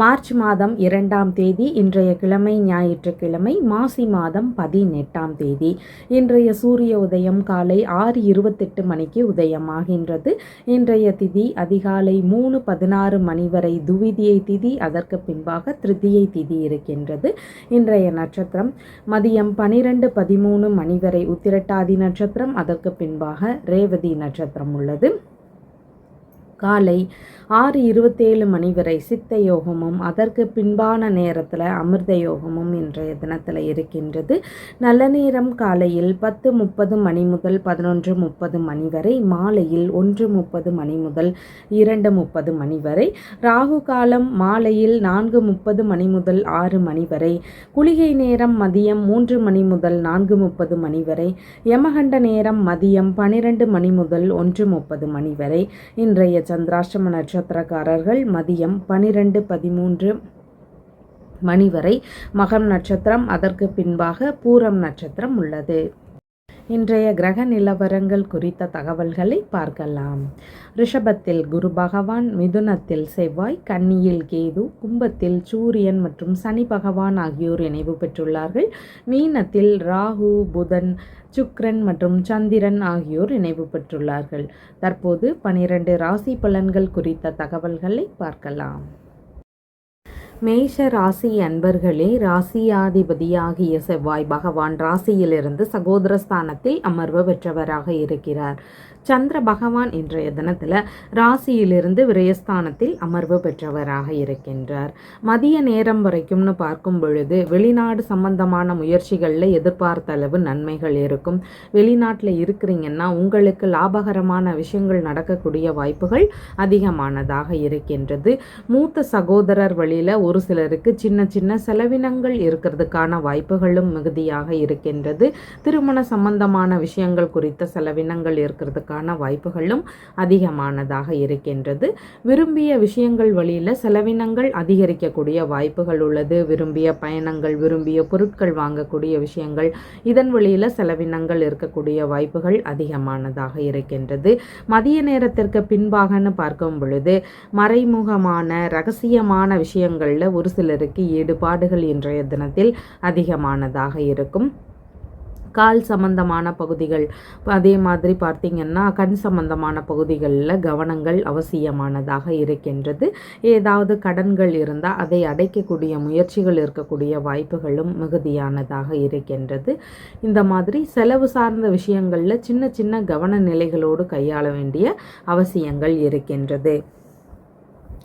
March மாதம் இரண்டாம் தேதி இன்றைய கிழமை ஞாயிற்றுக்கிழமை மாசி மாதம் பதினெட்டாம் தேதி. இன்றைய சூரிய உதயம் காலை ஆறு இருபத்தெட்டு மணிக்கு உதயமாகின்றது. இன்றைய திதி அதிகாலை மூணு பதினாறு மணி வரை துவிதியை திதி அதற்கு பின்பாக திருதியை திதி இருக்கின்றது. இன்றைய நட்சத்திரம் மதியம் பனிரெண்டு பதிமூணு மணி வரை உத்திரட்டாதி நட்சத்திரம் அதற்கு பின்பாக ரேவதி நட்சத்திரம் உள்ளது. காலை ஆறு இருபத்தேழு மணி வரை சித்த யோகமும் அதற்கு பின்பான நேரத்தில் அமிர்த யோகமும் இன்றைய தினத்தில் இருக்கின்றது. நல்ல நேரம் காலையில் பத்து முப்பது மணி முதல் பதினொன்று முப்பது மணி வரை மாலையில் ஒன்று முப்பது மணி முதல் இரண்டு முப்பது மணி வரை ராகு காலம் மாலையில் நான்கு முப்பது மணி முதல் ஆறு மணி வரை குளிகை நேரம் மதியம் மூன்று மணி முதல் நான்கு முப்பது மணி வரை யமகண்ட நேரம் மதியம் பனிரெண்டு மணி முதல் ஒன்று முப்பது மணி வரை இன்றைய சந்திராஷ்டம நட்சத்திரக்காரர்கள் மதியம் பனிரெண்டு பதிமூன்று மணி வரை மகம் நட்சத்திரம். அதற்கு பின்பாக பூரம் நட்சத்திரம் உள்ளது. இன்றைய கிரக நிலவரங்கள் குறித்த தகவல்களை பார்க்கலாம். ரிஷபத்தில் குரு பகவான் மிதுனத்தில் செவ்வாய் கன்னியில் கேது கும்பத்தில் சூரியன் மற்றும் சனி பகவான் ஆகியோர் இணைவு பெற்றுள்ளார்கள். மீனத்தில் ராகு புதன் சுக்ரன் மற்றும் சந்திரன் ஆகியோர் இணைவு பெற்றுள்ளார்கள். தற்போது பனிரெண்டு ராசி பலன்கள் குறித்த தகவல்களை பார்க்கலாம். மேஷ ராசி அன்பர்களே ராசியாதிபதியாகிய செவ்வாய் பகவான் ராசியிலிருந்து சகோதரஸ்தானத்தில் அமர்வு பெற்றவராக இருக்கிறார். சந்திர பகவான் இன்றைய தினத்தில் ராசியிலிருந்து விரயஸ்தானத்தில் அமர்வு பெற்றவராக இருக்கின்றார். மதிய நேரம் வரைக்கும்னு பார்க்கும் பொழுது வெளிநாடு சம்பந்தமான முயற்சிகளில் எதிர்பார்த்த அளவு நன்மைகள் இருக்கும். வெளிநாட்டில் இருக்கிறீங்கன்னா உங்களுக்கு லாபகரமான விஷயங்கள் நடக்கக்கூடிய வாய்ப்புகள் அதிகமானதாக இருக்கின்றது. மூத்த சகோதரர் வழியில் ஒரு சிலருக்கு சின்ன சின்ன செலவினங்கள் இருக்கிறதுக்கான வாய்ப்புகளும் மிகுதியாக இருக்கின்றது. திருமண சம்பந்தமான விஷயங்கள் குறித்த செலவினங்கள் இருக்கிறதுக்கு இருக்கிறதுக்கான வாய்ப்புகளும் அதிகமானதாக இருக்கின்றது. விரும்பிய விஷயங்கள் வழியில் செலவினங்கள் அதிகரிக்கக்கூடிய வாய்ப்புகள் உள்ளது. விரும்பிய பயணங்கள் விரும்பிய பொருட்கள் வாங்கக்கூடிய விஷயங்கள் இதன் வழியில் செலவினங்கள் இருக்கக்கூடிய வாய்ப்புகள் அதிகமானதாக இருக்கின்றது. மதிய நேரத்திற்கு பின்பாகன்னு பார்க்கும் பொழுது மறைமுகமான ரகசியமான விஷயங்களில் ஒரு சிலருக்கு ஈடுபாடுகள் இன்றைய தினத்தில் அதிகமானதாக இருக்கும். கால் சம்பந்தமான பகுதிகள். அதே மாதிரி பார்த்திங்கன்னா கண் சம்பந்தமான பகுதிகளில் கவனங்கள் அவசியமானதாக இருக்கின்றது. ஏதாவது கடன்கள் இருந்தால் அதை அடைக்கக்கூடிய முயற்சிகள் இருக்கக்கூடிய வாய்ப்புகளும் மிகுதியானதாக இருக்கின்றது. இந்த மாதிரி செலவு சார்ந்த விஷயங்களில் சின்ன சின்ன கவன நிலைகளோடு கையாள வேண்டிய அவசியங்கள் இருக்கின்றது.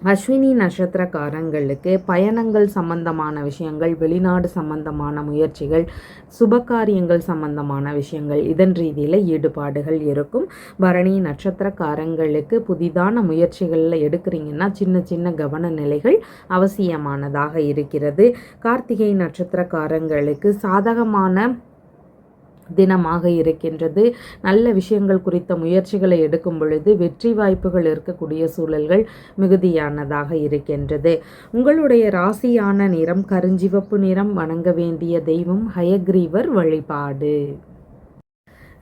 அஸ்வினி நட்சத்திரக்காரங்களுக்கு பயணங்கள் சம்பந்தமான விஷயங்கள் வெளிநாடு சம்பந்தமான முயற்சிகள் சுபகாரியங்கள் சம்பந்தமான விஷயங்கள் இதன் ரீதியில் ஈடுபாடுகள் இருக்கும். பரணி நட்சத்திரக்காரங்களுக்கு புதிதான முயற்சிகளில் எடுக்கிறீங்கன்னா சின்ன சின்ன கவன நிலைகள் அவசியமானதாக இருக்கிறது. கார்த்திகை நட்சத்திரக்காரங்களுக்கு சாதகமான தினமாக இருக்கின்றது. நல்ல விஷயங்கள் குறித்த முயற்சிகளை எடுக்கும் பொழுது வெற்றி வாய்ப்புகள் இருக்கக்கூடிய சூழல்கள் மிகுதியானதாக இருக்கின்றது. உங்களுடைய ராசியான நிறம் கருஞ்சிவப்பு நிறம் வணங்க வேண்டிய தெய்வம் ஹயக்ரீவர் வழிபாடு.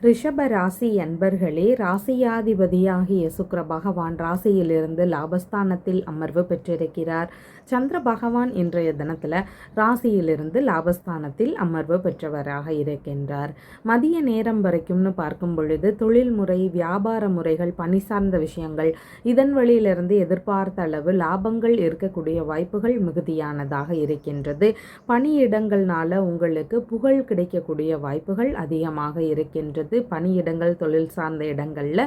ரிஷப ராசி அன்பர்களே ராசியாதிபதியாகிய சுக்கர பகவான் ராசியிலிருந்து லாபஸ்தானத்தில் அமர்வு பெற்றிருக்கிறார். சந்திர பகவான் இன்றைய தினத்தில் ராசியிலிருந்து லாபஸ்தானத்தில் அமர்வு பெற்றவராக இருக்கின்றார். மதிய நேரம் வரைக்கும்னு பார்க்கும் பொழுது தொழில் முறை வியாபார முறைகள் பணி சார்ந்த விஷயங்கள் இதன் வழியிலிருந்து எதிர்பார்த்த அளவு லாபங்கள் இருக்கக்கூடிய வாய்ப்புகள் மிகுதியானதாக இருக்கின்றது. பணியிடங்கள்னால உங்களுக்கு புகழ் கிடைக்கக்கூடிய வாய்ப்புகள் அதிகமாக இருக்கின்றது. பணியிடங்கள் தொழில் சார்ந்த இடங்களில்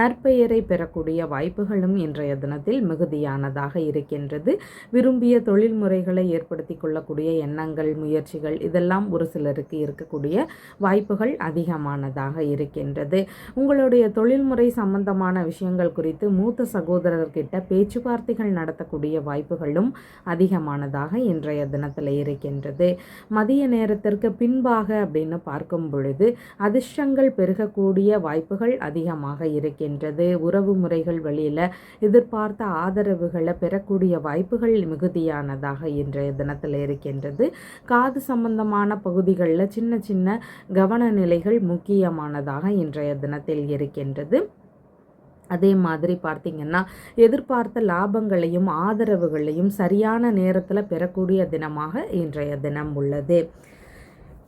நற்பெயரை பெறக்கூடிய வாய்ப்புகளும் இன்றைய தினத்தில் மிகுதியானதாக இருக்கின்றது. விரும்பிய தொழில் முறைகளை ஏற்படுத்தி கொள்ளக்கூடிய எண்ணங்கள் முயற்சிகள் இதெல்லாம் ஒரு சிலருக்கு இருக்கக்கூடிய வாய்ப்புகள் அதிகமானதாக இருக்கின்றது. உங்களுடைய தொழில்முறை சம்பந்தமான விஷயங்கள் குறித்து மூத்த சகோதரர்கிட்ட பேச்சுவார்த்தைகள் நடத்தக்கூடிய வாய்ப்புகளும் அதிகமானதாக இன்றைய தினத்தில் இருக்கின்றது. மதிய நேரத்திற்கு பின்பாக அப்படின்னு பார்க்கும் பொழுது அதிர்ஷ்டங்கள் பெருகக்கூடிய வாய்ப்புகள் அதிகமாக இருக்கின்றது. உறவு முறைகள் வழியில் எதிர்பார்த்த ஆதரவுகளை பெறக்கூடிய வாய்ப்புகள் மிகுதியானதாக இன்றைய தினத்தில் இருக்கின்றது. காது சம்பந்தமான பகுதிகளில் சின்ன சின்ன கவன நிலைகள் முக்கியமானதாக இன்றைய தினத்தில் இருக்கின்றது. அதே மாதிரி பார்த்திங்கன்னா எதிர்பார்த்த லாபங்களையும் ஆதரவுகளையும் சரியான நேரத்தில் பெறக்கூடிய தினமாக இன்றைய தினம் உள்ளது.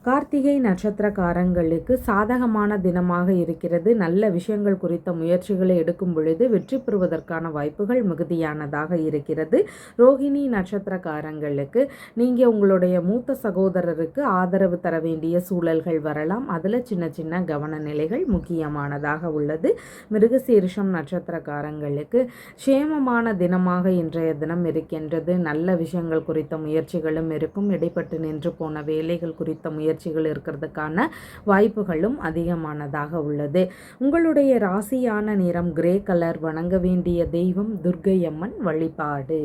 கார்த்திகை நட்சத்திரக்காரங்களுக்கு சாதகமான தினமாக இருக்கிறது. நல்ல விஷயங்கள் குறித்த முயற்சிகளை எடுக்கும் பொழுது வெற்றி பெறுவதற்கான வாய்ப்புகள் மிகுதியானதாக இருக்கிறது. ரோஹிணி நட்சத்திரக்காரங்களுக்கு நீங்கள் உங்களுடைய மூத்த சகோதரருக்கு ஆதரவு தர வேண்டிய சூழல்கள் வரலாம். அதில் சின்ன சின்ன கவன நிலைகள் முக்கியமானதாக உள்ளது. மிருகசீரிஷம் நட்சத்திரக்காரங்களுக்கு சேமமான தினமாக இன்றைய தினம் இருக்கின்றது. நல்ல விஷயங்கள் குறித்த முயற்சிகளும் இருக்கும். இடைப்பட்டு நின்று போன வேலைகள் குறித்த முயற்சி முயற்சிகள் இருக்கிறதுக்கான வாய்ப்புகளும் அதிகமானதாக உள்ளது. உங்களுடைய ராசியான நிறம் கிரே கலர் வணங்க வேண்டிய தெய்வம் துர்க்கையம்மன் வழிபாடு.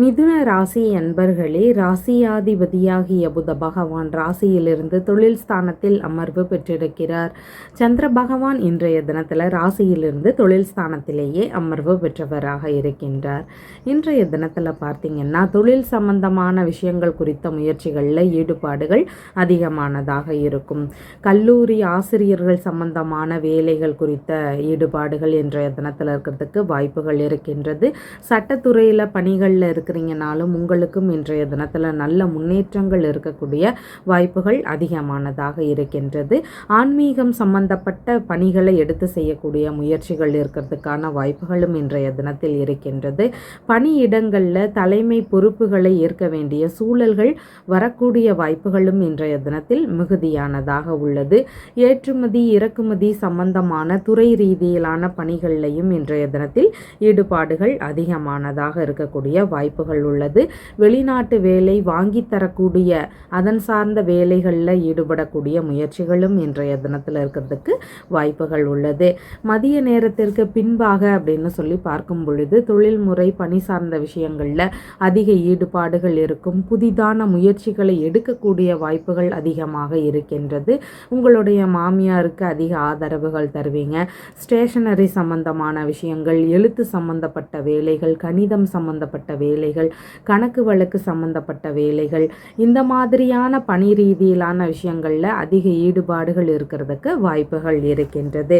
மிதுன ராசி அன்பர்களே ராசியாதிபதியாகிய புத பகவான் ராசியிலிருந்து தொழில் ஸ்தானத்தில் அமர்வு பெற்றிருக்கிறார். சந்திர பகவான் இன்றைய தினத்தில் ராசியிலிருந்து தொழில் ஸ்தானத்திலேயே அமர்வு பெற்றவராக இருக்கின்றார். இன்றைய தினத்தில் பார்த்தீங்கன்னா தொழில் சம்பந்தமான விஷயங்கள் குறித்த முயற்சிகளில் ஈடுபாடுகள் அதிகமானதாக இருக்கும். கல்லூரி ஆசிரியர்கள் சம்பந்தமான வேலைகள் குறித்த ஈடுபாடுகள் இன்றைய தினத்தில் இருக்கிறதுக்கு வாய்ப்புகள் இருக்கின்றது. சட்டத்துறையில் பணிகளில் இருக்க இருக்கிறீங்கனாலும் உங்களுக்கும் இன்றைய தினத்தில் நல்ல முன்னேற்றங்கள் இருக்கக்கூடிய வாய்ப்புகள் அதிகமானதாக இருக்கின்றது. ஆன்மீகம் சம்பந்தப்பட்ட பணிகளை எடுத்து செய்யக்கூடிய முயற்சிகள் இருக்கிறதுக்கான வாய்ப்புகளும் இன்றைய தினத்தில் இருக்கின்றது. பணியிடங்களில் தலைமை பொறுப்புகளை ஏற்க வேண்டிய சூழல்கள் வரக்கூடிய வாய்ப்புகளும் இன்றைய தினத்தில் மிகுதியானதாக உள்ளது. ஏற்றுமதி இறக்குமதி சம்பந்தமான துறை ரீதியிலான பணிகளிலையும் இன்றைய தினத்தில் ஈடுபாடுகள் அதிகமானதாக இருக்கக்கூடிய வாய்ப்பு வாய்ப்புகள் உள்ளது. வெளிநாட்டு வேலை வாங்கி தரக்கூடிய அதன் சார்ந்த வேலைகளில் ஈடுபடக்கூடிய முயற்சிகளும் இன்றைய தினத்தில் இருக்கிறதுக்கு வாய்ப்புகள் உள்ளது. மதிய நேரத்திற்கு பின்பாக அப்படின்னு சொல்லி பார்க்கும் பொழுது தொழில்முறை பணி சார்ந்த விஷயங்களில் அதிக ஈடுபாடுகள் இருக்கும். புதிதான முயற்சிகளை எடுக்கக்கூடிய வாய்ப்புகள் அதிகமாக இருக்கின்றது. உங்களுடைய மாமியாருக்கு அதிக ஆதரவுகள் தருவீங்க. ஸ்டேஷனரி சம்பந்தமான விஷயங்கள் எழுத்து சம்பந்தப்பட்ட வேலைகள் கணிதம் சம்பந்தப்பட்ட வேலை வேலைகள் கணக்கு வழக்கு சம்பந்தப்பட்ட வேலைகள் இந்த மாதிரியான பணி ரீதியிலான விஷயங்களில் அதிக ஈடுபாடுகள் இருக்கிறதுக்கு வாய்ப்புகள் இருக்கின்றது.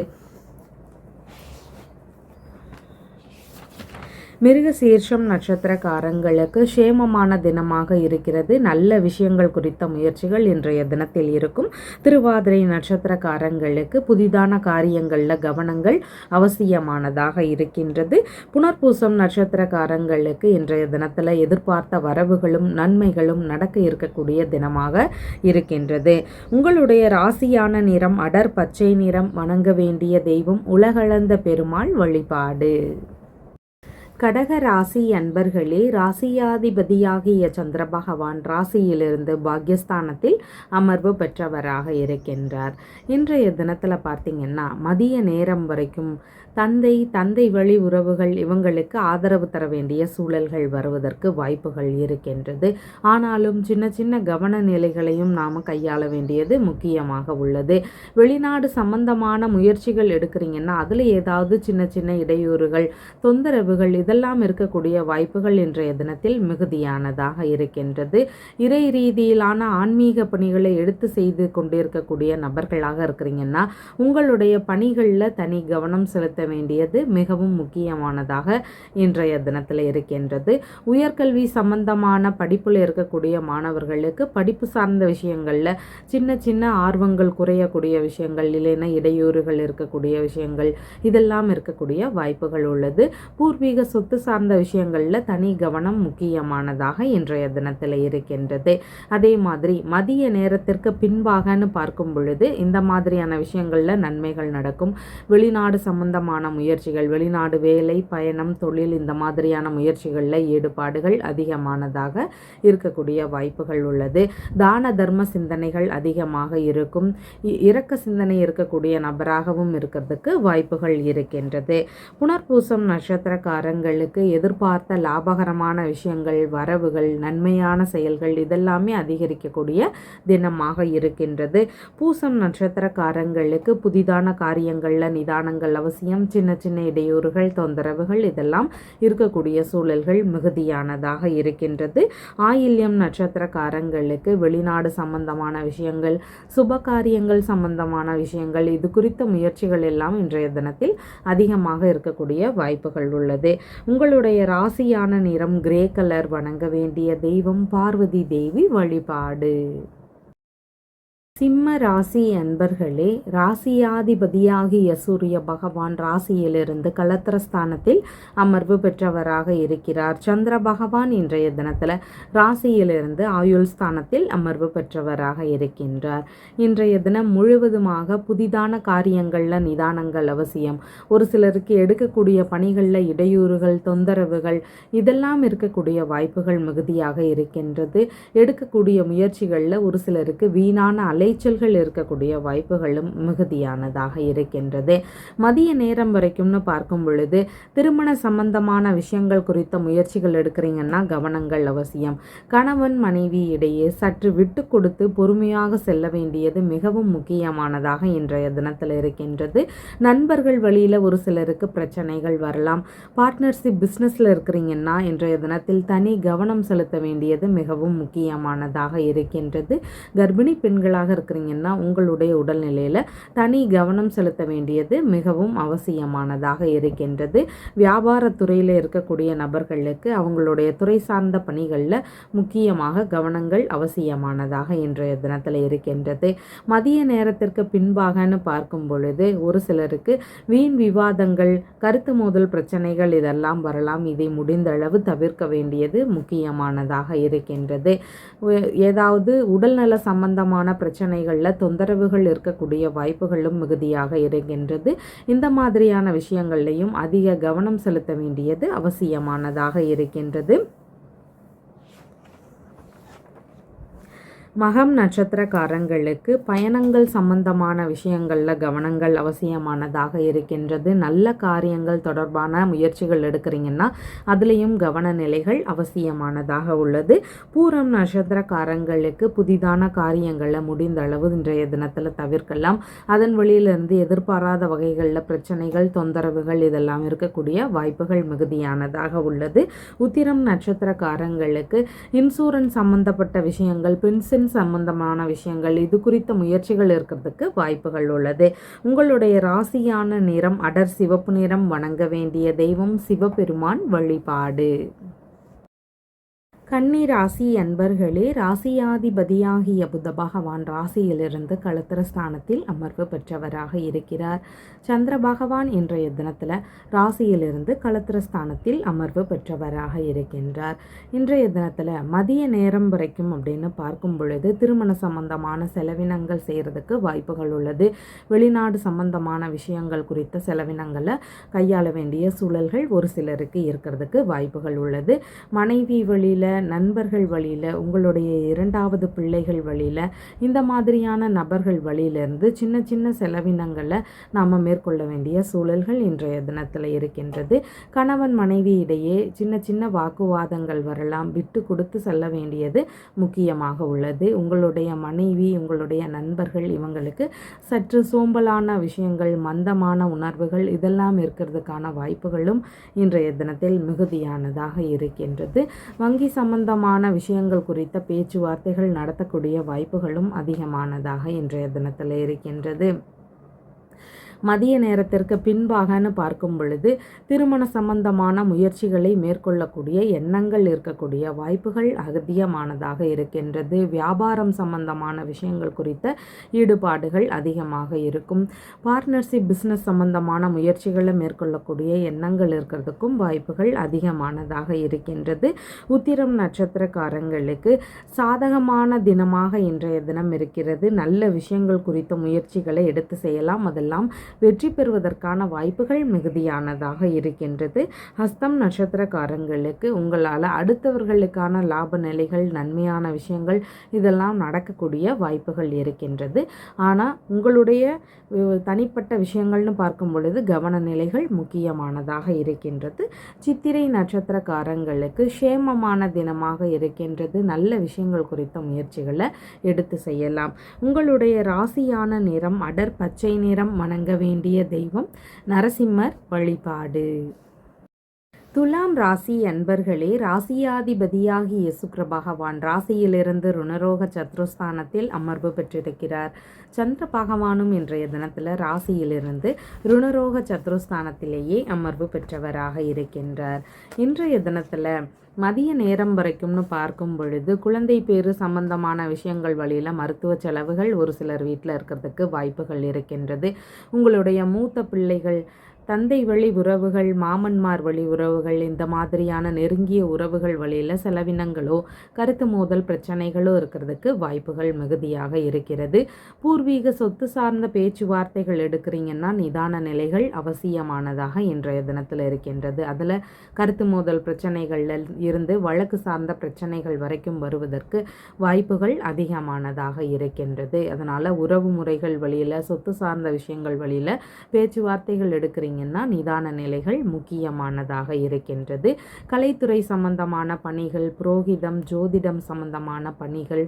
மிருக சீர்ஷம் நட்சத்திரக்காரங்களுக்கு சேமமான தினமாக இருக்கிறது. நல்ல விஷயங்கள் குறித்த முயற்சிகள் இன்றைய தினத்தில் இருக்கும். திருவாதிரை நட்சத்திரக்காரங்களுக்கு புதிதான காரியங்களில் கவனங்கள் அவசியமானதாக இருக்கின்றது. புனர்பூசம் நட்சத்திரக்காரங்களுக்கு இன்றைய தினத்தில் எதிர்பார்த்த வரவுகளும் நன்மைகளும் நடக்க இருக்கக்கூடிய தினமாக இருக்கின்றது. உங்களுடைய ராசியான நிறம் அடர் பச்சை நிறம் வணங்க வேண்டிய தெய்வம் உலகளந்த பெருமாள் வழிபாடு. கடக ராசி அன்பர்களே ராசியாதிபதியாகிய சந்திர பகவான் ராசியிலிருந்து பாக்யஸ்தானத்தில் அமர்வு பெற்றவராக இருக்கின்றார். இன்றைய தினத்தில் பார்த்தீங்கன்னா மதிய நேரம் வரைக்கும் தந்தை தந்தை வழி உறவுகள் இவங்களுக்கு ஆதரவு தர வேண்டிய சூழல்கள் வருவதற்கு வாய்ப்புகள் இருக்கின்றது. ஆனாலும் சின்ன சின்ன கவன நிலைகளையும் நாம் கையாள வேண்டியது முக்கியமாக உள்ளது. வெளிநாடு சம்பந்தமான முயற்சிகள் எடுக்கிறீங்கன்னா அதில் ஏதாவது சின்ன சின்ன இடையூறுகள் தொந்தரவுகள் இதெல்லாம் இருக்கக்கூடிய வாய்ப்புகள் இன்றைய தினத்தில் மிகுதியானதாக இருக்கின்றது. இறை ரீதியிலான ஆன்மீக பணிகளை எடுத்து செய்து கொண்டிருக்கக்கூடிய நபர்களாக இருக்கிறீங்கன்னா உங்களுடைய பணிகளில் தனி கவனம் செலுத்த வேண்டியது மிகவும் முக்கியமானதாக இன்றைய தினத்தில் இருக்கின்றது. உயர்கல்வி சம்பந்தமான படிப்பில் இருக்கக்கூடிய மாணவர்களுக்கு படிப்பு சார்ந்த விஷயங்களில் சின்ன சின்ன ஆர்வங்கள் குறையக்கூடிய விஷயங்கள் இல்லைன்னா இடையூறுகள் இருக்கக்கூடிய விஷயங்கள் இதெல்லாம் இருக்கக்கூடிய வாய்ப்புகள் உள்ளது. பூர்வீக சொத்து சார்ந்த விஷயங்களில் தனி கவனம் முக்கியமானதாக இன்றைய தினத்தில் இருக்கின்றது. அதே மாதிரி மதிய நேரத்திற்கு பின்பாகன்னு பார்க்கும் பொழுது இந்த மாதிரியான விஷயங்களில் நன்மைகள் நடக்கும். வெளிநாடு சம்பந்தமான முயற்சிகள். வெளிநாடு வேலை பயணம் தொழில் இந்த மாதிரியான முயற்சிகளில் ஈடுபாடுகள் அதிகமானதாக இருக்கக்கூடிய வாய்ப்புகள் உள்ளது. தான தர்ம சிந்தனைகள் அதிகமாக இருக்கும். இரக்க சிந்தனை இருக்கக்கூடிய நபராகவும் இருக்கிறதுக்கு வாய்ப்புகள் இருக்கின்றது. புனர்பூசம் நட்சத்திரக்காரங்களுக்கு எதிர்பார்த்த லாபகரமான விஷயங்கள் வரவுகள் நன்மையான செயல்கள் இதெல்லாமே அதிகரிக்கக்கூடிய தினமாக இருக்கின்றது. பூசம் நட்சத்திரக்காரங்களுக்கு புதிதான காரியங்களில் நிதானங்கள் அவசியம் சின்ன சின்ன இடையூறுகள் தொந்தரவுகள் இதெல்லாம் இருக்கக்கூடிய சூழல்கள் மிகுதியானதாக இருக்கின்றது. ஆயில்யம் நட்சத்திரக்காரங்களுக்கு வெளிநாடு சம்பந்தமான விஷயங்கள் சுப காரியங்கள் சம்பந்தமான விஷயங்கள் இது குறித்த முயற்சிகள் எல்லாம் இன்றைய தினத்தில் அதிகமாக இருக்கக்கூடிய வாய்ப்புகள் உள்ளது. உங்களுடைய ராசியான நிறம் கிரே கலர் வணங்க வேண்டிய தெய்வம் பார்வதி தேவி வழிபாடு. சிம்ம ராசி அன்பர்களே ராசியாதிபதியாகிய சூரிய பகவான் ராசியிலிருந்து கலத்திரஸ்தானத்தில் அமர்வு பெற்றவராக இருக்கிறார். சந்திர பகவான் இன்றைய தினத்தில் ராசியிலிருந்து ஆயுள் ஸ்தானத்தில் அமர்வு பெற்றவராக இருக்கின்றார். இன்றைய தினம் முழுவதுமாக புதிதான காரியங்களில் நிதானங்கள் அவசியம். ஒரு சிலருக்கு எடுக்கக்கூடிய பணிகளில் இடையூறுகள் தொந்தரவுகள் இதெல்லாம் இருக்கக்கூடிய வாய்ப்புகள் மிகுதியாக இருக்கின்றது. எடுக்கக்கூடிய முயற்சிகளில் ஒரு சிலருக்கு வீணான அலை அலைச்சல்கள் இருக்கக்கூடிய வாய்ப்புகளும் மிகுதியானதாக இருக்கின்றது. மதிய நேரம் வரைக்கும்னு பார்க்கும் பொழுது திருமண சம்பந்தமான விஷயங்கள் குறித்த முயற்சிகள் எடுக்கிறீங்கன்னா கவனங்கள் அவசியம். கணவன் மனைவி இடையே சற்று விட்டு கொடுத்து பொறுமையாக செல்ல வேண்டியது மிகவும் முக்கியமானதாக இன்றைய தினத்தில் இருக்கின்றது. நண்பர்கள் வழியில் ஒரு சிலருக்கு பிரச்சனைகள் வரலாம். பார்ட்னர்ஷிப் பிஸ்னஸில் இருக்கிறீங்கன்னா இன்றைய தினத்தில் தனி கவனம் செலுத்த வேண்டியது மிகவும் முக்கியமானதாக இருக்கின்றது. கர்ப்பிணி பெண்களாக இருக்கிறீங்கன்னா உங்களுடைய உடல்நிலையில் தனி கவனம் செலுத்த வேண்டியது மிகவும் அவசியமானதாக இருக்கின்றது. வியாபாரத்துறையில் இருக்கக்கூடிய நபர்களுக்கு அவங்களுடைய துறை சார்ந்த பணிகளில் முக்கியமாக கவனங்கள் அவசியமானதாக இன்றைய தினத்தில் இருக்கின்றது. மதிய நேரத்திற்கு பின்பாகன்னு பார்க்கும் பொழுது ஒரு சிலருக்கு வீண் விவாதங்கள் கருத்து மோதல் பிரச்சனைகள் இதெல்லாம் வரலாம். இதை முடிந்தளவு தவிர்க்க வேண்டியது முக்கியமானதாக இருக்கின்றது. ஏதாவது உடல்நல சம்பந்தமான பிரச்சனைகளில் தொந்தரவுகள் இருக்கக்கூடிய வாய்ப்புகளும் மிகுதியாக இருக்கின்றது. இந்த மாதிரியான விஷயங்கள்லையும் அதிக கவனம் செலுத்த வேண்டியது அவசியமானதாக இருக்கின்றது. மகம் நட்சத்திரக்காரங்களுக்கு பயணங்கள் சம்பந்தமான விஷயங்களில் கவனங்கள் அவசியமானதாக இருக்கின்றது. நல்ல காரியங்கள் தொடர்பான முயற்சிகள் எடுக்கிறீங்கன்னா அதுலேயும் கவன நிலைகள் அவசியமானதாக உள்ளது. பூரம் நட்சத்திரக்காரங்களுக்கு புதிதான காரியங்களை முடிந்த அளவு இன்றைய தினத்தில் தவிர்க்கலாம். அதன் வழியிலிருந்து எதிர்பாராத வகைகளில் பிரச்சனைகள் தொந்தரவுகள் இதெல்லாம் இருக்கக்கூடிய வாய்ப்புகள் மிகுதியானதாக உள்ளது. உத்திரம் நட்சத்திரக்காரங்களுக்கு இன்சூரன்ஸ் சம்பந்தப்பட்ட விஷயங்கள் பென்ஷன் சம்பந்தமான விஷயங்கள் இது குறித்த முயற்சிகள் இருக்கிறதுக்கு வாய்ப்புகள் உள்ளது. உங்களுடைய ராசியான நிறம் அடர் சிவப்பு நிறம் வணங்க வேண்டிய தெய்வம் சிவபெருமான் வழிபாடு. கன்னி ராசி அன்பர்களே ராசியாதிபதியாகிய புத பகவான் ராசியிலிருந்து களத்திர ஸ்தானத்தில் அமர்வு பெற்றவராக இருக்கிறார். சந்திர பகவான் இன்றைய தினத்தில் ராசியிலிருந்து களத்திர ஸ்தானத்தில் அமர்வு பெற்றவராக இருக்கின்றார். இன்றைய தினத்தில் மதிய நேரம் வரைக்கும் அப்படின்னு பார்க்கும் பொழுது திருமண சம்பந்தமான செலவினங்கள் செய்கிறதுக்கு வாய்ப்புகள் உள்ளது. வெளிநாடு சம்பந்தமான விஷயங்கள் குறித்த செலவினங்களை கையாள வேண்டிய சூழல்கள் ஒரு சிலருக்கு இருக்கிறதுக்கு வாய்ப்புகள் உள்ளது. மனைவி வழியில் நண்பர்கள் வழியில் உங்களுடைய இரண்டாவது பிள்ளைகள் வழியில் இந்த மாதிரியான நபர்கள் வழியிலிருந்து சின்ன சின்ன செலவினங்களை நாம் மேற்கொள்ள வேண்டிய சூழல்கள் இன்றைய தினத்தில் இருக்கின்றது. கணவன் மனைவி இடையே சின்ன சின்ன வாக்குவாதங்கள் வரலாம் விட்டு கொடுத்து செல்ல வேண்டியது முக்கியமாக உள்ளது. உங்களுடைய மனைவி உங்களுடைய நண்பர்கள் இவங்களுக்கு சற்று சோம்பலான விஷயங்கள் மந்தமான உணர்வுகள் இதெல்லாம் இருக்கிறதுக்கான வாய்ப்புகளும் இன்றைய தினத்தில் மிகுதியானதாக இருக்கின்றது. வங்கி சம்பந்தமான விஷயங்கள் குறித்த பேச்சுவார்த்தைகள் நடத்தக்கூடிய வாய்ப்புகளும் அதிகமானதாக இன்றைய தினத்தில் இருக்கின்றது. மதிய நேரத்திற்கு பின்பாகன்னு பார்க்கும் பொழுது திருமண சம்பந்தமான முயற்சிகளை மேற்கொள்ளக்கூடிய எண்ணங்கள் இருக்கக்கூடிய வாய்ப்புகள் அதிகமானதாக இருக்கின்றது. வியாபாரம் சம்பந்தமான விஷயங்கள் குறித்த ஈடுபாடுகள் அதிகமாக இருக்கும். பார்ட்னர்ஷிப் பிஸ்னஸ் சம்பந்தமான முயற்சிகளை மேற்கொள்ளக்கூடிய எண்ணங்கள் இருக்கிறதுக்கும் வாய்ப்புகள் அதிகமானதாக இருக்கின்றது. உத்திரம் நட்சத்திரக்காரங்களுக்கு சாதகமான தினமாக இன்றைய தினம் இருக்கிறது. நல்ல விஷயங்கள் குறித்த முயற்சிகளை எடுத்து செய்யலாம். அதெல்லாம் வெற்றி பெறுவதற்கான வாய்ப்புகள் மிகுதியானதாக இருக்கின்றது. ஹஸ்தம் நட்சத்திரக்காரங்களுக்கு உங்களால் அடுத்தவர்களுக்கான லாப நிலைகள் நன்மையான விஷயங்கள் இதெல்லாம் நடக்கக்கூடிய வாய்ப்புகள் இருக்கின்றது. ஆனால் உங்களுடைய தனிப்பட்ட விஷயங்கள்னு பார்க்கும் பொழுது கவன நிலைகள் முக்கியமானதாக இருக்கின்றது. சித்திரை நட்சத்திரக்காரங்களுக்கு சேமமான தினமாக இருக்கின்றது. நல்ல விஷயங்கள் குறித்த முயற்சிகளை எடுத்து செய்யலாம். உங்களுடைய ராசியான நிறம் அடர் பச்சை நிறம் வணங்க வேண்டிய தெய்வம் நரசிம்மர் வழிபாடு. துலாம் ராசி அன்பர்களே ராசியாதிபதியாகி சுக்கிர பகவான் ராசியிலிருந்து ருணரோக சத்ருஸ்தானத்தில் அமர்வு பெற்றிருக்கிறார். சந்திர பகவானும் இன்றைய தினத்தில் ராசியிலிருந்து ருணரோக சத்ருஸ்தானத்திலேயே அமர்வு பெற்றவராக இருக்கின்றார். இன்றைய தினத்தில் மதிய நேரம் வரைக்கும்னு பார்க்கும் பொழுது குழந்தை பேறு சம்பந்தமான விஷயங்கள் வழியில் மருத்துவ செலவுகள் ஒரு சிலர் வீட்டில் இருக்கிறதுக்கு வாய்ப்புகள் இருக்கின்றது. உங்களுடைய மூத்த பிள்ளைகள் தந்தை வழி உறவுகள் மாமன்மார் வழி உறவுகள் இந்த மாதிரியான நெருங்கிய உறவுகள் வழியில் செலவினங்களோ கருத்து மோதல் பிரச்சனைகளோ இருக்கிறதுக்கு வாய்ப்புகள் மிகுதியாக இருக்கிறது. பூர்வீக சொத்து சார்ந்த பேச்சுவார்த்தைகள் எடுக்கிறீங்கன்னா நிதான நிலைகள் அவசியமானதாக இன்றைய தினத்தில் இருக்கின்றது. அதில் கருத்து மோதல் பிரச்சனைகளில் இருந்து வழக்கு சார்ந்த பிரச்சனைகள் வரைக்கும் வருவதற்கு வாய்ப்புகள் அதிகமானதாக இருக்கின்றது. அதனால் உறவு முறைகள் வழியில் சொத்து சார்ந்த விஷயங்கள் வழியில் பேச்சுவார்த்தைகள் எடுக்கிறீங்க எடுக்கிறீங்கன்னா நிதான நிலைகள் முக்கியமானதாக இருக்கின்றது. கலைத்துறை சம்பந்தமான பணிகள் புரோகிதம் ஜோதிடம் சம்பந்தமான பணிகள்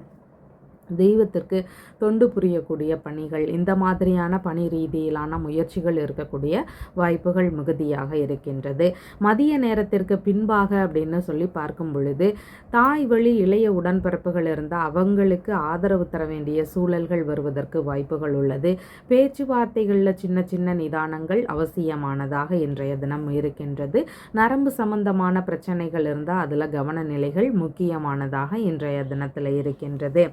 தெய்வத்திற்கு தொண்டு புரியக்கூடிய பணிகள் இந்த மாதிரியான பணி ரீதியிலான முயற்சிகள் இருக்கக்கூடிய வாய்ப்புகள் மிகுதியாக இருக்கின்றது. மதிய நேரத்திற்கு பின்பாக அப்படின்னு சொல்லி பார்க்கும் பொழுது தாய் வழி இளைய உடன்பிறப்புகள் இருந்தால் அவங்களுக்கு ஆதரவு தர வேண்டிய சூழல்கள் வருவதற்கு வாய்ப்புகள் உள்ளது. பேச்சுவார்த்தைகளில் சின்ன சின்ன நிதானங்கள் அவசியமானதாக இன்றைய தினம் இருக்கின்றது. நரம்பு சம்பந்தமான பிரச்சனைகள் இருந்தால் அதில் கவன நிலைகள் முக்கியமானதாக இன்றைய தினத்தில் இருக்கின்றது.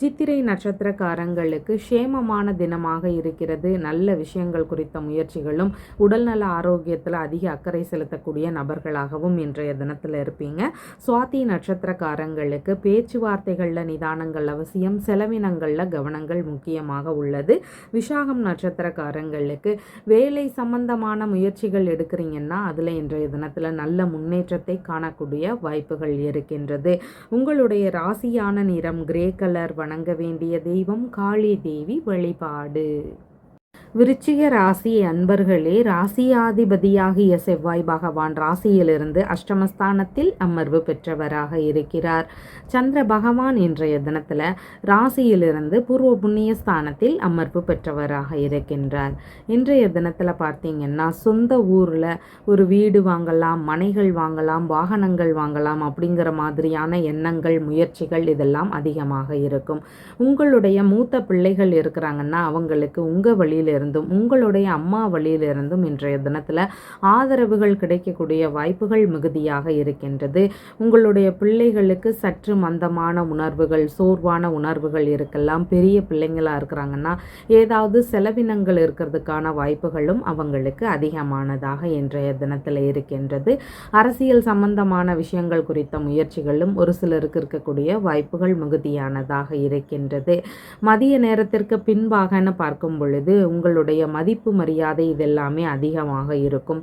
சித்திரை நட்சத்திரக்காரங்களுக்கு சேமமான தினமாக இருக்கிறது. நல்ல விஷயங்கள் குறித்த முயற்சிகளும் உடல்நல ஆரோக்கியத்தில் அதிக அக்கறை செலுத்தக்கூடிய நபர்களாகவும் இன்றைய தினத்தில் இருப்பீங்க. சுவாதி நட்சத்திரக்காரங்களுக்கு பேச்சுவார்த்தைகளில் நிதானங்கள் அவசியம் செலவினங்களில் கவனங்கள் முக்கியமாக உள்ளது. விஷாகம் நட்சத்திரக்காரங்களுக்கு வேலை சம்பந்தமான முயற்சிகள் எடுக்கிறீங்கன்னா அதில் இன்றைய தினத்தில் நல்ல முன்னேற்றத்தை காணக்கூடிய வாய்ப்புகள் இருக்கின்றது. உங்களுடைய ராசியான நிறம் கிரே கலர் வணங்க வேண்டிய தெய்வம் காளி தேவி வழிபாடு. விருச்சிக ராசி அன்பர்களே ராசியாதிபதியாகிய செவ்வாய் பகவான் ராசியிலிருந்து அஷ்டமஸ்தானத்தில் அமர்வு பெற்றவராக இருக்கிறார். சந்திர பகவான் இன்றைய தினத்தில் ராசியிலிருந்து பூர்வ புண்ணிய ஸ்தானத்தில் அமர்வு பெற்றவராக இருக்கின்றார். இன்றைய தினத்தில் பார்த்தீங்கன்னா சொந்த ஊரில் ஒரு வீடு வாங்கலாம் மனைகள் வாங்கலாம் வாகனங்கள் வாங்கலாம் அப்படிங்கிற மாதிரியான எண்ணங்கள் முயற்சிகள் இதெல்லாம் அதிகமாக இருக்கும். உங்களுடைய மூத்த பிள்ளைகள் இருக்கிறாங்கன்னா அவங்களுக்கு உங்கள் வழியிலிருந்தும் உங்களுடைய அம்மா வழியிலிருந்தும் இன்றைய தினத்தில் ஆதரவுகள் கிடைக்கக்கூடிய வாய்ப்புகள் மிகுதியாக இருக்கின்றது. உங்களுடைய பிள்ளைகளுக்கு சற்று மந்தமான உணர்வுகள் சோர்வான உணர்வுகள் இருக்கலாம். பெரிய பிள்ளைங்களாக இருக்கிறாங்கன்னா ஏதாவது செலவினங்கள் இருக்கிறதுக்கான வாய்ப்புகளும் அவங்களுக்கு அதிகமானதாக இன்றைய தினத்தில் இருக்கின்றது. அரசியல் சம்பந்தமான விஷயங்கள் குறித்த முயற்சிகளும் ஒரு சிலருக்கு இருக்கக்கூடிய வாய்ப்புகள் மிகுதியானதாக இருக்கின்றது. மதிய நேரத்திற்கு பின்பாகன்னு பார்க்கும் பொழுது அவர்களுடைய மதிப்பு மரியாதை இதெல்லாமே அதிகமாக இருக்கும்.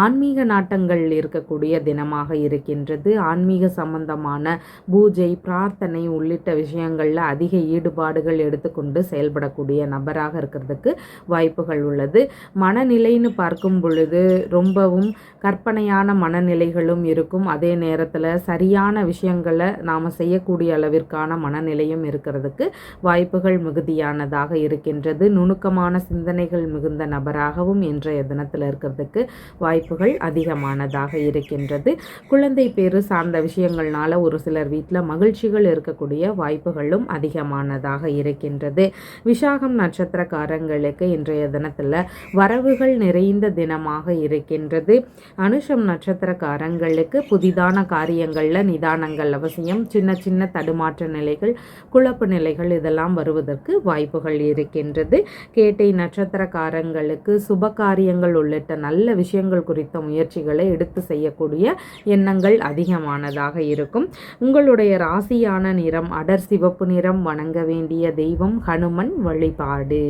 ஆன்மீக நாட்டங்கள் இருக்கக்கூடிய தினமாக இருக்கின்றது. ஆன்மீக சம்பந்தமான பூஜை பிரார்த்தனை உள்ளிட்ட விஷயங்களில் அதிக ஈடுபாடுகள் எடுத்துக்கொண்டு செயல்படக்கூடிய நபராக இருக்கிறதுக்கு வாய்ப்புகள் உள்ளது. மனநிலைன்னு பார்க்கும் பொழுது ரொம்பவும் கற்பனையான மனநிலைகளும் இருக்கும். அதே நேரத்தில் சரியான விஷயங்களை நாம் செய்யக்கூடிய அளவிற்கான மனநிலையும் இருக்கிறதுக்கு வாய்ப்புகள் மிகுதியானதாக இருக்கின்றது. நுணுக்கமான சிந்தனை சிந்தனைகள் மிகுந்த நபராகவும் இன்றைய தினத்தில் இருக்கிறதுக்கு வாய்ப்புகள் அதிகமானதாக இருக்கின்றது. குழந்தை பேரு சார்ந்த விஷயங்கள்னால ஒரு சிலர் வீட்டில் மகிழ்ச்சிகள் இருக்கக்கூடிய வாய்ப்புகளும் அதிகமானதாக இருக்கின்றது. விசாகம் நட்சத்திரக்காரங்களுக்கு இன்றைய தினத்தில் வரவுகள் நிறைந்த தினமாக இருக்கின்றது. அனுஷம் நட்சத்திரக்காரங்களுக்கு புதிதான காரியங்களில் நிதானங்கள் அவசியம். சின்ன சின்ன தடுமாற்ற நிலைகள் குழப்ப நிலைகள் இதெல்லாம் வருவதற்கு வாய்ப்புகள் இருக்கின்றது. கேட்டை நட்சத்திர நட்சத்திரக்காரங்களுக்கு சுப காரியங்கள் உள்ளிட்ட நல்ல விஷயங்கள் குறித்த முயற்சிகளை எடுத்து செய்யக்கூடிய எண்ணங்கள் அதிகமானதாக இருக்கும். உங்களுடைய ராசியான நிறம் அடர் சிவப்பு நிறம் வணங்க வேண்டிய தெய்வம் ஹனுமன் வழிபாடு.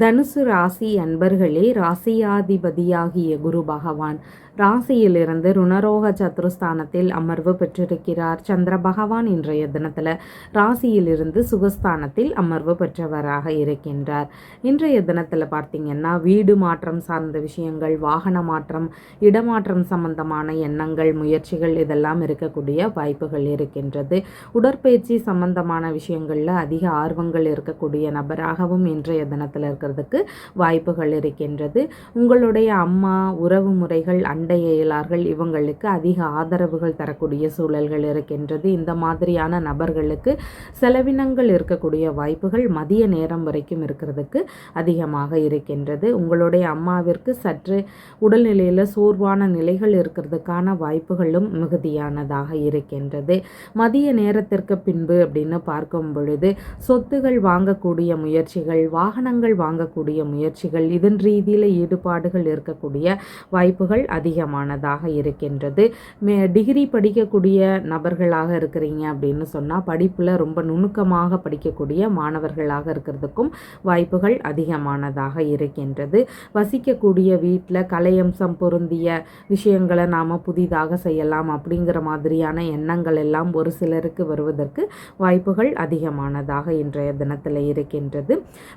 தனுசு ராசி அன்பர்களே ராசியாதிபதியாகிய குரு பகவான். ராசியிலிருந்து ருணரோக சத்ருஸ்தானத்தில் அமர்வு பெற்றிருக்கிறார். சந்திர பகவான் இன்றைய தினத்தில் ராசியிலிருந்து சுகஸ்தானத்தில் அமர்வு பெற்றவராக இருக்கின்றார். இன்றைய தினத்தில் பார்த்திங்கன்னா வீடு மாற்றம் சார்ந்த விஷயங்கள் வாகன மாற்றம் இடமாற்றம் சம்பந்தமான எண்ணங்கள் முயற்சிகள் இதெல்லாம் இருக்கக்கூடிய வாய்ப்புகள் இருக்கின்றது. உடற்பயிற்சி சம்பந்தமான விஷயங்களில் அதிக ஆர்வங்கள் இருக்கக்கூடிய நபராகவும் இன்றைய தினத்தில் இருக்கிறதுக்கு வாய்ப்புகள் இருக்கின்றது. உங்களுடைய அம்மா உறவு முறைகள் அண்டை இயலார்கள் இவங்களுக்கு அதிக ஆதரவுகள் தரக்கூடிய சூழல்கள் இருக்கின்றது. இந்த மாதிரியான நபர்களுக்கு செலவினங்கள் இருக்கக்கூடிய வாய்ப்புகள் மதிய நேரம் வரைக்கும் இருக்கிறதுக்கு அதிகமாக இருக்கின்றது. உங்களுடைய அம்மாவிற்கு சற்று உடல்நிலையில் சோர்வான நிலைகள் இருக்கிறதுக்கான வாய்ப்புகளும் மிகுதியானதாக இருக்கின்றது. மதிய நேரத்திற்கு பின்பு அப்படின்னு பார்க்கும் பொழுது சொத்துகள் வாங்கக்கூடிய முயற்சிகள் வாகனங்கள் வாங்கக்கூடிய முயற்சிகள் இதன் ரீதியில் ஈடுபாடுகள் இருக்கக்கூடிய வாய்ப்புகள் அதிகமானதாக இருக்கின்றது. மே டிகிரி படிக்கக்கூடிய நபர்களாக இருக்கிறீங்க அப்படின்னு சொன்னால் படிப்பில் ரொம்ப நுணுக்கமாக படிக்கக்கூடிய மாணவர்களாக இருக்கிறதுக்கும் வாய்ப்புகள் அதிகமானதாக இருக்கின்றது. வசிக்கக்கூடிய வீட்டில் கலையம்சம் பொருந்திய விஷயங்களை நாம் புதிதாக செய்யலாம் அப்படிங்கிற மாதிரியான எண்ணங்கள் எல்லாம் ஒரு சிலருக்கு வருவதற்கு வாய்ப்புகள் அதிகமானதாக இன்றைய தினத்தில் இருக்கின்றது.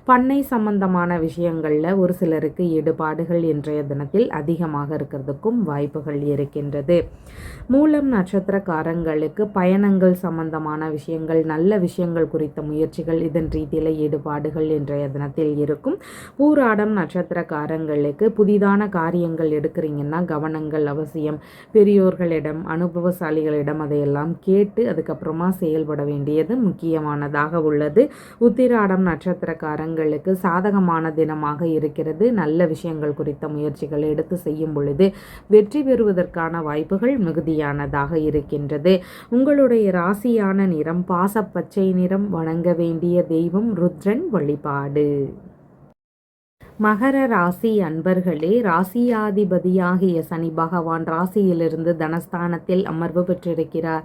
பண்ணை சம்பந்த சம்பந்தமான விஷயங்களில் ஒரு சிலருக்கு ஈடுபாடுகள் இன்றைய தினத்தில் அதிகமாக இருக்கிறதுக்கும் வாய்ப்புகள் இருக்கின்றது. மூலம் நட்சத்திரக்காரங்களுக்கு பயணங்கள் சம்பந்தமான விஷயங்கள் நல்ல விஷயங்கள் குறித்த முயற்சிகள் இதன் ரீதியில் ஈடுபாடுகள் இன்றைய தினத்தில் இருக்கும். பூராடம் நட்சத்திரக்காரங்களுக்கு புதிதான காரியங்கள் எடுக்கிறீங்கன்னா கவனங்கள் அவசியம். பெரியோர்களிடம் அனுபவசாலிகளிடம் அதையெல்லாம் கேட்டு அதுக்கப்புறமா செயல்பட வேண்டியது முக்கியமானதாக உள்ளது. உத்திராடம் நட்சத்திரக்காரங்களுக்கு சாதகமான தினமாக இருக்கிறது. நல்ல விஷயங்கள் குறித்த முயற்சிகளை எடுத்து செய்யும் பொழுது வெற்றி பெறுவதற்கான வாய்ப்புகள் மிகுதியானதாக இருக்கின்றது. உங்களுடைய ராசியான நிறம் பாசப்பச்சை நிறம் வணங்க வேண்டிய தெய்வம் ருத்ரன் வழிபாடு. மகர ராசி அன்பர்களே ராசியாதிபதியாகிய சனி பகவான் ராசியிலிருந்து தனஸ்தானத்தில் அமர்வு பெற்றிருக்கிறார்.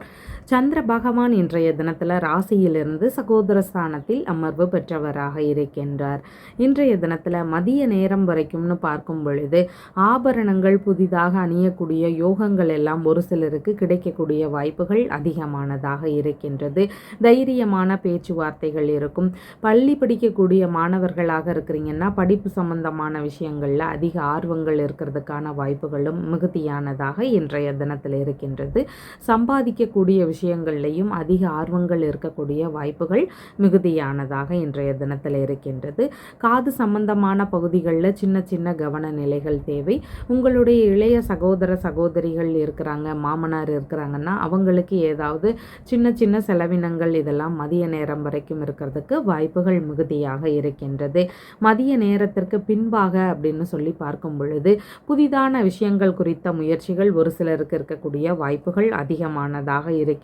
சந்திர பகவான் இன்றைய தினத்தில் ராசியிலிருந்து சகோதரஸ்தானத்தில் அமர்வு பெற்றவராக இருக்கின்றார். இன்றைய தினத்தில் மதிய நேரம் வரைக்கும்னு பார்க்கும் பொழுது ஆபரணங்கள் புதிதாக அணியக்கூடிய யோகங்கள் எல்லாம் ஒரு சிலருக்கு கிடைக்கக்கூடிய வாய்ப்புகள் அதிகமானதாக இருக்கின்றது. தைரியமான பேச்சுவார்த்தைகள் இருக்கும். பள்ளி படிக்கக்கூடிய மாணவர்களாக இருக்கிறீங்கன்னா படிப்பு சம்பந்தமான விஷயங்களில் அதிக ஆர்வங்கள் இருக்கிறதுக்கான வாய்ப்புகளும் மிகுதியானதாக இன்றைய தினத்தில் இருக்கின்றது. சம்பாதிக்கக்கூடிய விஷயங்கள்லையும் அதிக ஆர்வங்கள் இருக்கக்கூடிய வாய்ப்புகள் மிகுதியானதாக இன்றைய தினத்தில் இருக்கின்றது. காது சம்பந்தமான பகுதிகளில் சின்ன சின்ன கவன நிலைகள் தேவை. உங்களுடைய இளைய சகோதர சகோதரிகள் இருக்கிறாங்க மாமனார் இருக்கிறாங்கன்னா அவங்களுக்கு ஏதாவது சின்ன சின்ன செலவினங்கள் இதெல்லாம் மதிய நேரம் வரைக்கும் இருக்கிறதுக்கு வாய்ப்புகள் மிகுதியாக இருக்கின்றது. மதிய நேரத்திற்கு பின்பாக அப்படின்னு சொல்லி பார்க்கும் பொழுது புதிதான விஷயங்கள் குறித்த முயற்சிகள் ஒரு சிலருக்கு இருக்கக்கூடிய வாய்ப்புகள் அதிகமானதாக இருக்கின்றது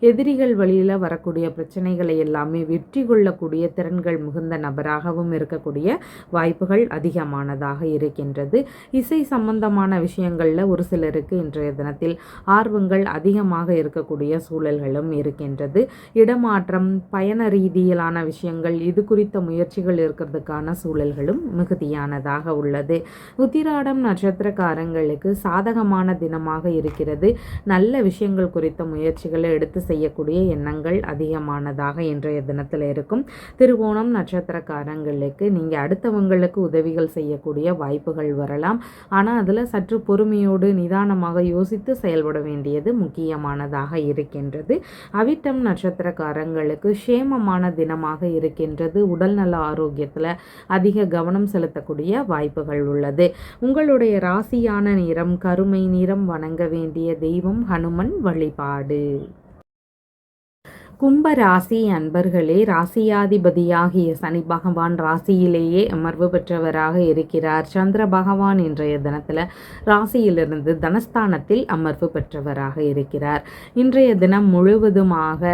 எதிரிகள் வழியில் வரக்கூடிய பிரச்சனைகளை எல்லாமே வெற்றி கொள்ளக்கூடிய திறன்கள் மிகுந்த நபராகவும் இருக்கக்கூடிய வாய்ப்புகள் அதிகமானதாக இருக்கின்றது. இசை சம்பந்தமான விஷயங்களில் ஒரு சிலருக்கு இன்றைய தினத்தில் ஆர்வங்கள் அதிகமாக இருக்கக்கூடிய சூழல்களும் இருக்கின்றது. இடமாற்றம் பயண ரீதியிலான விஷயங்கள் இது குறித்த முயற்சிகள் இருக்கிறதுக்கான சூழல்களும் மிகுதியானதாக உள்ளது. உத்திராடம் நட்சத்திரக்காரங்களுக்கு சாதகமான தினமாக இருக்கிறது. நல்ல விஷயங்கள் குறித்த முயற்சி முயற்சிகளை எடுத்து செய்யக்கூடிய எண்ணங்கள் அதிகமானதாக இன்றைய தினத்தில் இருக்கும். திருவோணம் நட்சத்திரக்காரங்களுக்கு நீங்கள் அடுத்தவங்களுக்கு உதவிகள் செய்யக்கூடிய வாய்ப்புகள் வரலாம். ஆனால் அதில் சற்று பொறுமையோடு நிதானமாக யோசித்து செயல்பட வேண்டியது முக்கியமானதாக இருக்கின்றது. அவிட்டம் நட்சத்திரக்காரங்களுக்கு சேமமான தினமாக இருக்கின்றது. உடல்நல ஆரோக்கியத்தில் அதிக கவனம் செலுத்தக்கூடிய வாய்ப்புகள் உள்ளது. உங்களுடைய ராசியான நிறம் கருமை நிறம் வணங்க வேண்டிய தெய்வம் ஹனுமன் வழிபாடு. 嗯 கும்ப ராசி அன்பர்களே ராசியாதிபதியாகிய சனி பகவான் ராசியிலேயே அமர்வு பெற்றவராக இருக்கிறார். சந்திர பகவான் இன்றைய தினத்தில் ராசியிலிருந்து தனஸ்தானத்தில் அமர்வு பெற்றவராக இருக்கிறார். இன்றைய தினம் முழுவதுமாக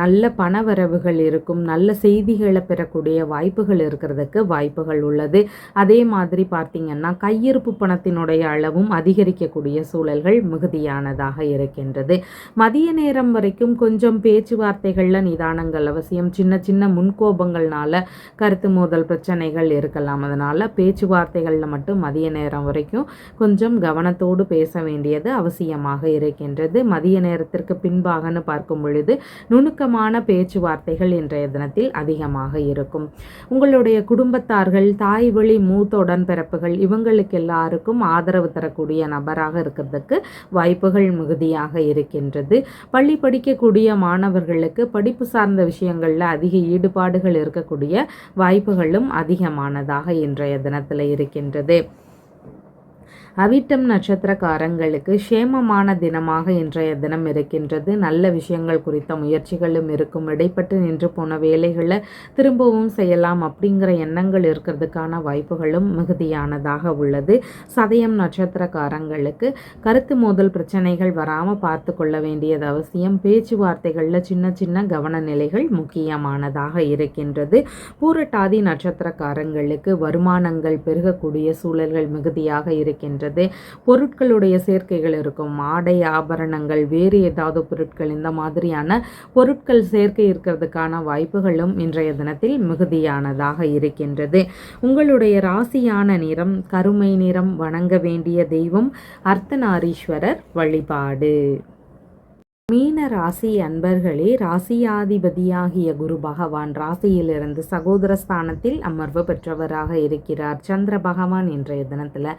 நல்ல பணவரவுகள் இருக்கும் நல்ல செய்திகளை பெறக்கூடிய வாய்ப்புகள் இருக்கிறதுக்கு வாய்ப்புகள் உள்ளது. அதே மாதிரி பார்த்திங்கன்னா கையிருப்பு பணத்தினுடைய அளவும் அதிகரிக்கக்கூடிய சூழல்கள் மிகுதியானதாக இருக்கின்றது. மதிய நேரம் வரைக்கும் கொஞ்சம் பேச்சுவார்த்தை வார்த்தைகளில் நிதானங்கள் அவசியம். சின்ன சின்ன முன்கோபங்கள்னால கருத்து மோதல் பிரச்சனைகள் இருக்கலாம். அதனால் பேச்சுவார்த்தைகளில் மட்டும் மதிய நேரம் வரைக்கும் கொஞ்சம் கவனத்தோடு பேச வேண்டியது அவசியமாக இருக்கின்றது. மதிய நேரத்திற்கு பின்பாகன்னு பார்க்கும் பொழுது நுணுக்கமான பேச்சுவார்த்தைகள் இன்றைய தினத்தில் அதிகமாக இருக்கும். உங்களுடைய குடும்பத்தார்கள் தாய் வழி மூத்த உடன்பிறப்புகள் இவங்களுக்கு எல்லாருக்கும் ஆதரவு தரக்கூடிய நபராக இருக்கிறதுக்கு வாய்ப்புகள் மிகுதியாக இருக்கின்றது. பள்ளி படிக்கக்கூடிய மாணவர்களுக்கு மாணவர்களுக்கு படிப்பு சார்ந்த விஷயங்களில் அதிக ஈடுபாடுகள் இருக்கக்கூடிய வாய்ப்புகளும் அதிகமானதாக இன்றைய தினத்தில் இருக்கின்றது. அவிட்டம் நட்சத்திரக்காரங்களுக்கு சேமமான தினமாக இன்றைய தினம் இருக்கின்றது. நல்ல விஷயங்கள் குறித்த முயற்சிகளும் இருக்கும். இடைப்பட்டு நின்று போன வேலைகளை திரும்பவும் செய்யலாம் அப்படிங்கிற எண்ணங்கள் இருக்கிறதுக்கான வாய்ப்புகளும் மிகுதியானதாக உள்ளது. சதயம் நட்சத்திரக்காரங்களுக்கு கருத்து மோதல் பிரச்சனைகள் வராமல் பார்த்து கொள்ள வேண்டியது அவசியம். பேச்சுவார்த்தைகளில் சின்ன சின்ன கவன நிலைகள் முக்கியமானதாக இருக்கின்றது. பூரட்டாதி நட்சத்திரக்காரங்களுக்கு வருமானங்கள் பெருகக்கூடிய சூழல்கள் மிகுதியாக இருக்கின்றன. இருக்கின்றது. பொருட்களுடைய சேர்க்கைகள் இருக்கும். ஆடை ஆபரணங்கள் வேறு ஏதாவது பொருட்கள் இந்த மாதிரியான பொருட்கள் சேர்க்கை இருக்கிறதுக்கான வாய்ப்புகளும் இன்றைய தினத்தில் மிகுதியானதாக இருக்கின்றது. உங்களுடைய ராசியான நிறம் கருமை நிறம் வணங்க வேண்டிய தெய்வம் அர்த்தநாரீஸ்வரர் வழிபாடு. மீன ராசி அன்பர்களே ராசியாதிபதியாகிய குரு பகவான் ராசியிலிருந்து சகோதர ஸ்தானத்தில் அமர்வு பெற்றவராக இருக்கிறார். சந்திர பகவான் இன்றைய தினத்தில்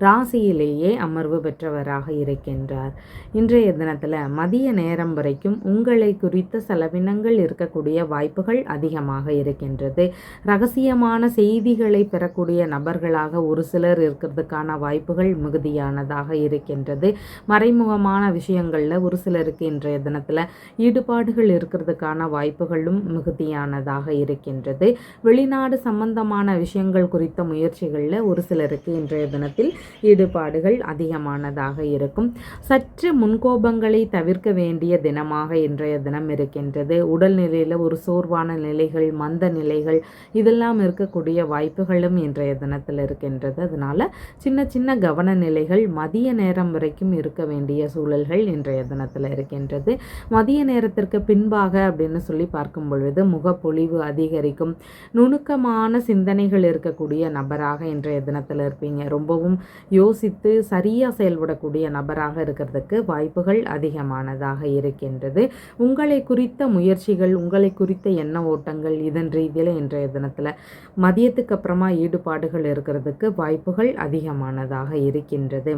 ராசியிலேயே அமர்வு பெற்றவராக இருக்கின்றார். இன்றைய தினத்தில் மதிய நேரம் வரைக்கும் உங்களை குறித்த செலவினங்கள் இருக்கக்கூடிய வாய்ப்புகள் அதிகமாக இருக்கின்றது. ரகசியமான செய்திகளை பெறக்கூடிய நபர்களாக ஒரு சிலர் இருக்கிறதுக்கான வாய்ப்புகள் மிகுதியானதாக இருக்கின்றது. மறைமுகமான விஷயங்களில் ஒரு சிலருக்கு இன்றைய தினத்தில் ஈடுபாடுகள் இருக்கிறதுக்கான வாய்ப்புகளும் மிகுதியானதாக இருக்கின்றது. வெளிநாடு சம்பந்தமான விஷயங்கள் குறித்த முயற்சிகளில் ஒரு சிலருக்கு இன்றைய தினத்தில் ஈடுபாடுகள் அதிகமானதாக இருக்கும். சற்று முன்கோபங்களை தவிர்க்க வேண்டிய தினமாக இன்றைய தினம் இருக்கின்றது. உடல்நிலையில் ஒரு சோர்வான நிலைகள் மந்த நிலைகள் இதெல்லாம் இருக்கக்கூடிய வாய்ப்புகளும் இன்றைய தினத்தில் இருக்கின்றது. அதனால் சின்ன சின்ன கவன நிலைகள் மதிய நேரம் வரைக்கும் இருக்க வேண்டிய சூழல்கள் இன்றைய தினத்தில் இருக்கின்றது. மதிய நேரத்திற்கு பின்பாக அப்படின்னு சொல்லி பார்க்கும் பொழுது முகப்பொழிவு அதிகரிக்கும். நுணுக்கமான சிந்தனைகள் இருக்கக்கூடிய நபராக இன்றைய தினத்தில் இருப்பீங்க. ரொம்பவும் யோசித்து சரியாக செயல்படக்கூடிய நபராக இருக்கிறதுக்கு வாய்ப்புகள் அதிகமானதாக இருக்கின்றது. உங்களை குறித்த முயற்சிகள் உங்களை குறித்த எண்ண ஓட்டங்கள் இதன் ரீதியில் இன்றைய தினத்தில் மதியத்துக்கு அப்புறமா ஈடுபாடுகள் இருக்கிறதுக்கு வாய்ப்புகள் அதிகமானதாக இருக்கின்றது.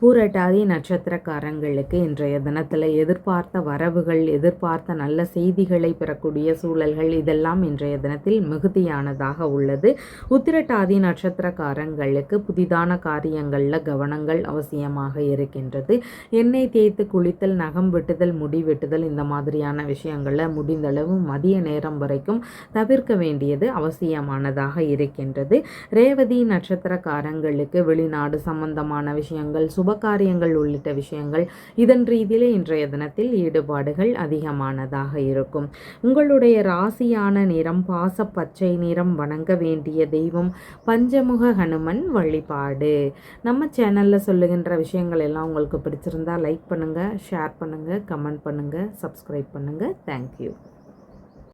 பூரட்டாதி நட்சத்திரக்காரங்களுக்கு இன்றைய தினத்தில் எதிர்பார்த்த வரவுகள் எதிர்பார்த்த நல்ல செய்திகளை பெறக்கூடிய சூழல்கள் இதெல்லாம் இன்றைய தினத்தில் மிகுதியானதாக உள்ளது. உத்திரட்டாதி நட்சத்திரக்காரங்களுக்கு புதிதான காரியங்களில் கவனங்கள் அவசியமாக இருக்கின்றது. எண்ணெய் தேய்த்து குளித்தல் நகம் வெட்டுதல் முடி வெட்டுதல் இந்த மாதிரியான விஷயங்களில் முடிந்தளவு மதிய நேரம் வரைக்கும் தவிர்க்க வேண்டியது அவசியமானதாக இருக்கின்றது. ரேவதி நட்சத்திரக்காரங்களுக்கு வெளிநாடு சம்பந்தமான விஷயங்கள் சுப சுபகாரியங்கள் உள்ளிட்ட விஷயங்கள் இதன் ரீதியிலே இன்றைய தினத்தில் ஈடுபாடுகள் அதிகமானதாக இருக்கும். உங்களுடைய ராசியான நிறம் பாச பச்சை நிறம் வணங்க வேண்டிய தெய்வம் பஞ்சமுக ஹனுமன் வழிபாடு. நம்ம சேனலில் சொல்லுகின்ற விஷயங்கள் எல்லாம் உங்களுக்கு பிடிச்சிருந்தா லைக் பண்ணுங்கள் ஷேர் பண்ணுங்கள் கமெண்ட் பண்ணுங்கள் சப்ஸ்கிரைப் பண்ணுங்கள் தேங்க்யூ